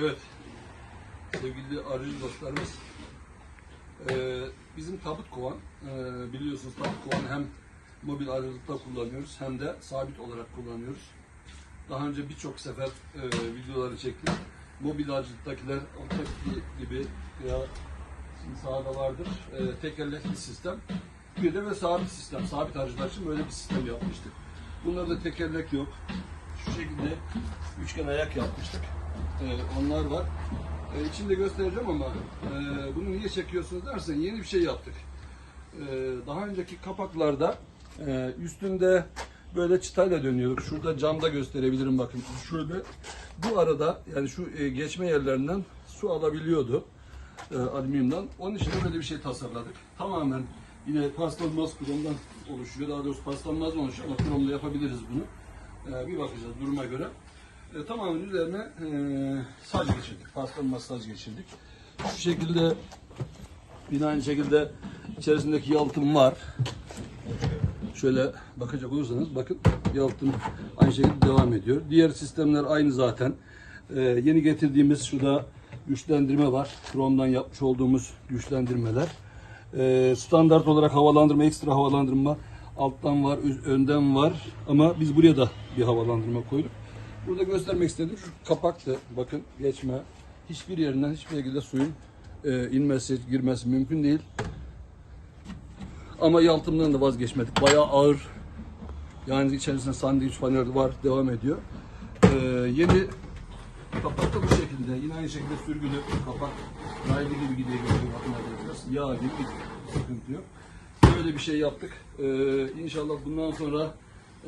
Evet, sevgili arıcı dostlarımız, eee, bizim tabut kovan, eee, biliyorsunuz tabut kovan hem mobil arıcılıkta kullanıyoruz hem de sabit olarak kullanıyoruz. Daha önce birçok sefer eee, videoları çektik. Mobil arıcılıktakiler alttaki gibi ya şimdi vardır eee tekerlekli sistem. Bir de ve sabit sistem, sabit arıcılar için böyle bir sistem yapmıştık. Bunlarda tekerlek yok. Şu şekilde üçgen ayak yapmıştık. Ee, onlar var. Ee, içinde göstereceğim ama e, bunu niye çekiyorsunuz dersen yeni bir şey yaptık. Ee, daha önceki kapaklarda e, üstünde böyle çıtayla dönüyorduk. Şurada camda gösterebilirim bakın. Şöyle bu arada yani şu e, geçme yerlerinden su alabiliyordu e, alüminyumdan. Onun için de böyle bir şey tasarladık. Tamamen yine paslanmaz kromdan oluşuyor. Daha doğrusu paslanmaz oluşuyor ama kromla yapabiliriz bunu. E, bir bakacağız duruma göre. E, tamamen üzerine e, saç geçirdik. Paslanmaz saç geçirdik. Şu şekilde yine aynı şekilde içerisindeki yalıtım var. Şöyle bakacak olursanız bakın yalıtım aynı şekilde devam ediyor. Diğer sistemler aynı zaten. Ee, yeni getirdiğimiz şurada güçlendirme var. Krom'dan yapmış olduğumuz güçlendirmeler. Ee, standart olarak havalandırma, ekstra havalandırma alttan var, önden var. Ama biz buraya da bir havalandırma koyduk. Burada göstermek istedim. Şu kapaktı. Bakın geçme. Hiçbir yerinden hiçbir şekilde suyun e, inmesi, girmesi mümkün değil. Ama yalıtımdan da vazgeçmedik. Bayağı ağır. Yani içerisinde sandviç paneli var. Devam ediyor. Ee, yeni kapak da bu şekilde. Yine aynı şekilde sürgülü kapak. Raylı gibi gidiyor. Yağ gibi bir sıkıntı yok. Böyle bir şey yaptık. Ee, inşallah bundan sonra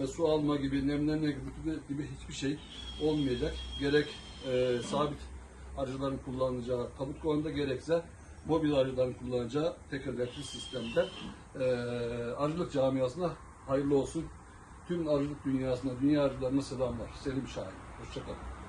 e, su alma gibi, nemlenme gibi, gibi hiçbir şey olmayacak. Gerek e, sabit arıcıların kullanacağı tabut kovanında gerekse mobil arıcıların kullanacağı tekerlekli sistemde e, arıcılık camiasına hayırlı olsun. Tüm arıcılık dünyasına, dünya arıcılarına selamlar. Selim Şahin. Hoşçakalın.